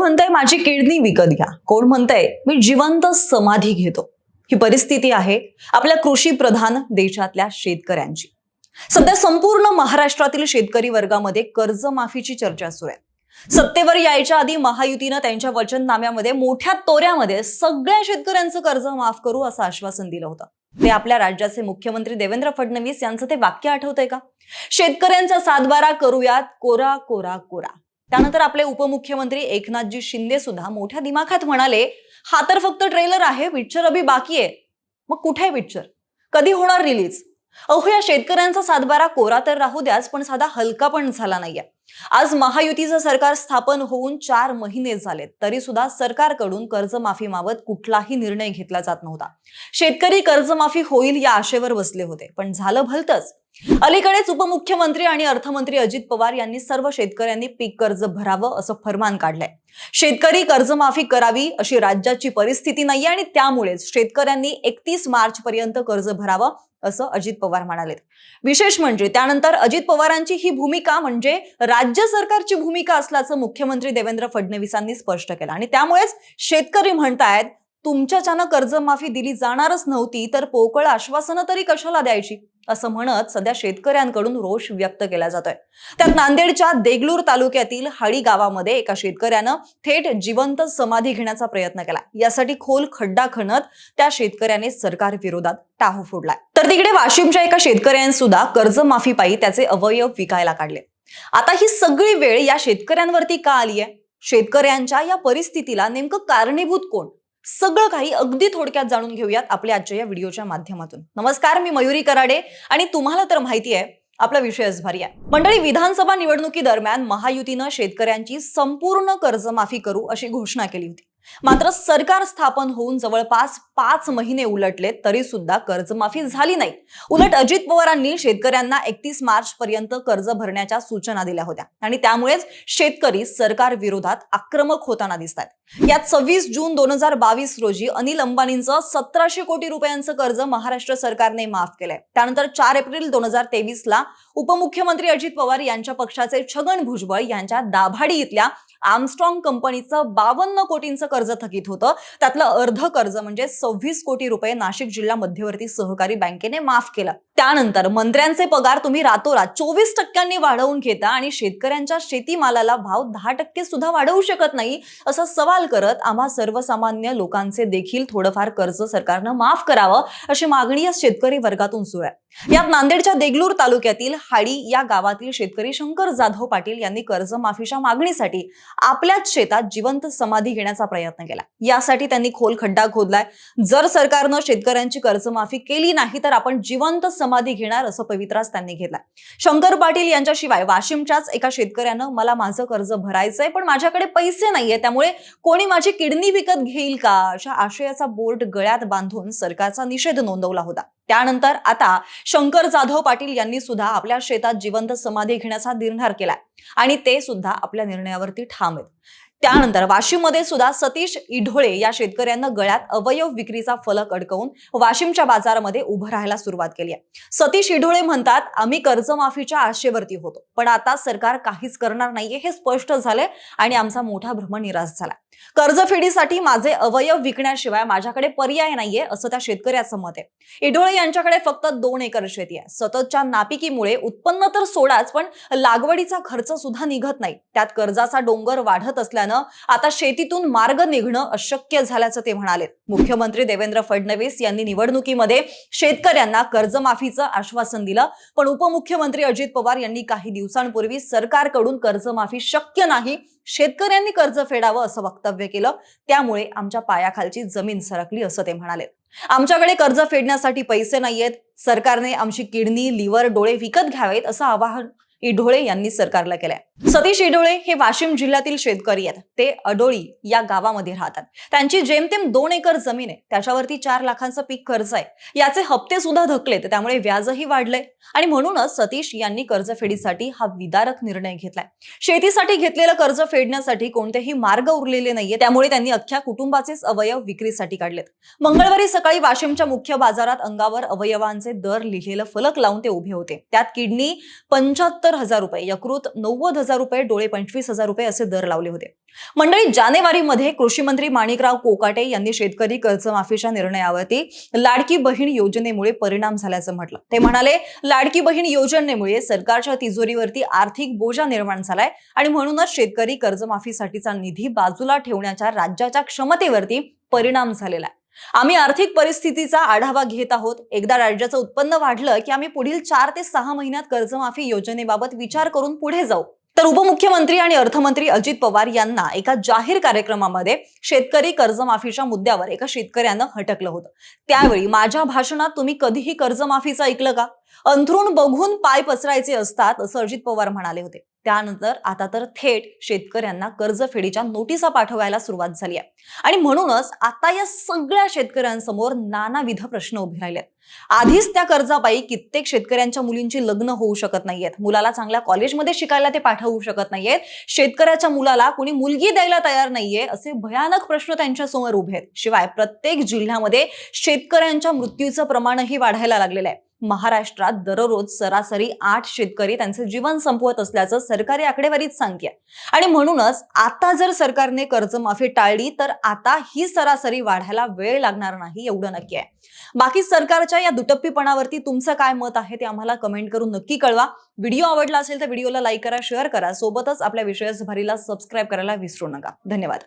म्हणतंय माझी किडनी विकत घ्या. कोण म्हणतंय मी जिवंत समाधी घेतो. ही परिस्थिती आहे आपल्या कृषी प्रधान देशातल्या शेतकऱ्यांची. सध्या संपूर्ण महाराष्ट्रातील शेतकरी वर्गामध्ये कर्जमाफीची चर्चा सुरू आहे. सत्तेवर यायच्या आधी महायुतीनं त्यांच्या वचननाम्यामध्ये मोठ्या तोऱ्यामध्ये सगळ्या शेतकऱ्यांचं कर्ज माफ करू असं आश्वासन दिलं होतं. ते आपल्या राज्याचे मुख्यमंत्री देवेंद्र फडणवीस यांचं ते वाक्य आठवतंय का? शेतकऱ्यांचा सातबारा करूयात कोरा कोरा कोरा. त्यानंतर आपले उपमुख्यमंत्री एकनाथजी शिंदे सुद्धा मोठ्या दिमाखात म्हणाले हा तर फक्त ट्रेलर आहे पिक्चर अभि बाकी आहे. मग कुठे आहे पिक्चर? कधी होणार रिलीज? अहो या शेतकऱ्यांचा सातबारा कोरा तर राहू द्याच पण साधा हलका पण झाला नाहीये. आज महायुतीचं सरकार स्थापन होऊन चार महिने झालेत. तरी सुद्धा सरकारकडून कर्जमाफीबाबत कुठलाही निर्णय घेतला जात नव्हता. शेतकरी कर्जमाफी होईल या आशेवर बसले होते पण झालं भलतंच. अलीकडेच उपमुख्यमंत्री आणि अर्थमंत्री अजित पवार यांनी सर्व शेतकऱ्यांनी पीक कर्ज भरावं असं फरमान काढलंय. शेतकरी कर्जमाफी करावी अशी राज्याची परिस्थिती नाहीये आणि त्यामुळेच शेतकऱ्यांनी एकतीस मार्च पर्यंत कर्ज भरावं असं अजित पवार म्हणाले विशेष म्हणजे त्यानंतर अजित पवारांची ही भूमिका म्हणजे राज्य सरकारची भूमिका असल्याचं मुख्यमंत्री देवेंद्र फडणवीसांनी स्पष्ट केलं. आणि त्यामुळेच शेतकरी म्हणतायत तुमच्याच्यानं कर्जमाफी दिली जाणारच नव्हती तर पोकळ आश्वासनं तरी कशाला द्यायची? असं म्हणत सध्या शेतकऱ्यांकडून रोष व्यक्त केला जातोय. त्यात नांदेडच्या देगलूर तालुक्यातील हाडी गावामध्ये एका शेतकऱ्यानं थेट जिवंत समाधी घेण्याचा प्रयत्न केला. यासाठी खोल खड्डा खणत त्या शेतकऱ्याने सरकार विरोधात टाहू फोडलाय. तर तिकडे वाशिमच्या एका शेतकऱ्याने सुद्धा कर्जमाफीपायी त्याचे अवयव विकायला काढले. आता ही सगळी वेळ या शेतकऱ्यांवरती का आली आहे शेतकऱ्यांच्या या परिस्थितीला नेमकं कारणीभूत कोण? सगळं काही अगदी थोडक्यात जाणून घेऊयात आपल्या आजच्या या व्हिडिओच्या माध्यमातून. नमस्कार मी मयुरी कराडे आणि तुम्हाला तर माहिती आहे आपला विषयच भारी आहे. मंडळी विधानसभा निवडणुकी दरम्यान महायुतीनं शेतकऱ्यांची संपूर्ण कर्जमाफी करू अशी घोषणा केली होती. मात्र सरकार स्थापन होऊन जवळपास पाच महिने उलटले तरी सुद्धा कर्जमाफी झाली नाही. उलट अजित पवारांनी शेतकऱ्यांना एकतीस मार्च पर्यंत कर्ज भरण्याच्या सूचना दिल्या होत्या. आणि त्यामुळेच शेतकरी सरकार विरोधात आक्रमक होताना दिसतात यात सव्वीस जून दोन हजार बावीस रोजी अनिल अंबानींचं सतराशे कोटी रुपयांचं कर्ज महाराष्ट्र सरकारने माफ केलंय. त्यानंतर चार एप्रिल दोन हजार तेवीस ला उपमुख्यमंत्री अजित पवार यांच्या पक्षाचे छगन भुजबळ यांच्या दाभाडी इथल्या आर्मस्ट्रॉंग कंपनीचं बावन्न कोटींचं कर्ज थकीत होतं. त्यातलं अर्ध कर्ज म्हणजे सव्वीस कोटी रुपये नाशिक जिल्हा मध्यवर्ती सहकारी बँकेने माफ केलं. त्यानंतर मंत्र्यांचे पगार तुम्ही रातोरात चोवीस टक्क्यांनी वाढवून घेता आणि शेतकऱ्यांच्या शेतीमालाला भाव दहा टक्के सुद्धा वाढवू शकत नाही असा सवाल करत आम्हा सर्वसामान्य लोकांचे देखील थोडंफार कर्ज सरकारनं माफ करावं अशी मागणी या शेतकरी वर्गातून सुरू आहे. यात नांदेडच्या देगलूर तालुक्यातील हाडी या गावातील शेतकरी शंकर जाधव पाटील यांनी कर्जमाफीच्या मागणीसाठी आपल्याच शेतात जिवंत समाधी घेण्याचा प्रयत्न प्रयत्न केला. यासाठी त्यांनी खोल खड्डा खोदलाय. जर सरकारनं शेतकऱ्यांची कर्जमाफी केली नाही तर आपण जिवंत समाधी घेणार असं पवित्रास त्यांनी घेतलाय. शंकर पाटील यांच्याशिवाय वाशिमच्याच एका शेतकऱ्यानं मला माझं कर्ज भरायचंय पण माझ्याकडे पैसे नाहीये त्यामुळे कोणी माझी किडनी विकत घेईल का? अशा आशयाचा बोर्ड गळ्यात बांधून सरकारचा निषेध नोंदवला होता. त्यानंतर आता शंकर जाधव पाटील यांनी सुद्धा आपल्या शेतात जिवंत समाधी घेण्याचा निर्धार केलाय. आणि ते सुद्धा आपल्या निर्णयावरती ठाम आहेत. त्यानंतर वाशिममध्ये सुद्धा सतीश इढोळे या शेतकऱ्यांना गळ्यात अवयव विक्रीचा फलक अडकवून वाशिमच्या बाजारामध्ये उभं राहायला सुरुवात केली आहे. सतीश इढोळे म्हणतात आम्ही कर्जमाफीच्या आशेवरती होतो पण आता सरकार काहीच करणार नाहीये हे स्पष्ट झालंय आणि आमचा मोठा भ्रम निराश झाला कर्जफेडीसाठी माझे अवयव विकण्याशिवाय माझ्याकडे पर्याय नाहीये असं त्या शेतकऱ्याचं मत आहे. इढोळे यांच्याकडे फक्त दोन एकर शेती आहे. सततच्या नापिकीमुळे उत्पन्न तर सोडाच पण लागवडीचा खर्च सुद्धा निघत नाही. त्यात कर्जाचा डोंगर वाढत असल्यानं आता शेतीतून मार्ग निघणं अशक्य झाल्याचं ते म्हणाले. मुख्यमंत्री देवेंद्र फडणवीस यांनी निवडणुकीमध्ये शेतकऱ्यांना कर्जमाफीचं आश्वासन दिलं. पण उपमुख्यमंत्री अजित पवार यांनी काही दिवसांपूर्वी सरकारकडून कर्जमाफी शक्य नाही शेतकऱ्यांनी कर्ज फेडावं असं वक्तव्य केलं. त्यामुळे आमच्या पायाखालची जमीन सरकली असं ते म्हणाले. आमच्याकडे कर्ज फेडण्यासाठी पैसे नाहीयेत. सरकारने आमची किडनी लिव्हर डोळे विकत घ्यावेत असं आवाहन इढोळे यांनी सरकारला केलंय. सतीश इढोळे हे वाशिम जिल्ह्यातील शेतकरी आहेत. ते अडोळी या गावामध्ये राहतात. त्यांची जेमतेम दोन एकर जमीन आहे. त्याच्यावरती चार लाखांचं पीक कर्ज आहे. याचे हप्ते सुद्धा धकलेत. त्यामुळे व्याजही वाढलंय. आणि म्हणूनच सतीश यांनी कर्जफेडीसाठी हा विदारक निर्णय घेतलाय. शेतीसाठी घेतलेलं कर्ज फेडण्यासाठी कोणतेही मार्ग उरलेले नाहीये. त्यामुळे त्यांनी अख्ख्या कुटुंबाचेच अवयव विक्रीसाठी काढलेत. मंगळवारी सकाळी वाशिमच्या मुख्य बाजारात अंगावर अवयवांचे दर लिहिलेलं फलक लावून ते उभे होते. त्यात किडनी पंच्याहत्तर हजार रुपये यकृत नव्वद हजार रुपये डोळे पंचवीस हजार रुपये असे दर लावले होते. मंडळी जानेवारीमध्ये कृषी मंत्री माणिकराव कोकाटे यांनी शेतकरी कर्जमाफीच्या निर्णयावरती लाडकी बहीण योजनेमुळे परिणाम झाल्याचं म्हटलं. ते म्हणाले लाडकी बहीण योजनेमुळे सरकारच्या तिजोरीवरती आर्थिक बोजा निर्माण झालाय आणि म्हणूनच शेतकरी कर्जमाफीसाठीचा निधी बाजूला ठेवण्याच्या राज्याच्या क्षमतेवरती परिणाम झालेला आहे. आम्ही आर्थिक परिस्थितीचा आढावा घेत आहोत. एकदा राज्याचं उत्पन्न वाढलं की आम्ही पुढील चार ते सहा महिन्यात कर्जमाफी योजनेबाबत विचार करून पुढे जाऊ. तर उपमुख्यमंत्री आणि अर्थमंत्री अजित पवार यांना एका जाहीर कार्यक्रमामध्ये शेतकरी कर्जमाफीच्या मुद्द्यावर एका शेतकऱ्यानं हटकलं होतं. त्यावेळी माझ्या भाषणात तुम्ही कधीही कर्जमाफीचं ऐकलं का? अंथरूण बघून पाय पसरायचे असतात असं अजित पवार म्हणाले होते. त्यानंतर आता तर थेट शेतकऱ्यांना कर्जफेडीच्या नोटिसा पाठवायला सुरुवात झाली आहे. आणि म्हणूनच आता या सगळ्या शेतकऱ्यांसमोर नानाविध प्रश्न उभे राहिलेत. आधीच त्या कर्जापायी कित्येक शेतकऱ्यांच्या मुलींची लग्न होऊ शकत नाहीयेत. मुलाला चांगल्या कॉलेजमध्ये शिकायला ते पाठवू शकत नाहीयेत. शेतकऱ्याच्या मुलाला कोणी मुलगी द्यायला तयार नाहीये असे भयानक प्रश्न त्यांच्यासमोर उभे आहेत. शिवाय प्रत्येक जिल्ह्यामध्ये शेतकऱ्यांच्या मृत्यूचं प्रमाणही वाढायला लागलेलं आहे. महाराष्ट्रात दररोज सरासरी आठ शेतकरी त्यांचे जीवन संपवत असल्याचं सरकारी आकडेवारीच सांगते आणि म्हणूनच आता जर सरकारने कर्जमाफी टाळली तर आता ही सरासरी वाढायला वेळ लागणार नाही एवढं नक्की आहे. बाकी सरकारच्या या दुटप्पीपणावरती तुमचं काय मत आहे ते आम्हाला कमेंट करून नक्की कळवा. व्हिडिओ आवडला असेल तर व्हिडिओला लाईक करा शेअर करा. सोबतच आपल्या विषयास भरीला सबस्क्राईब करायला विसरू नका. धन्यवाद.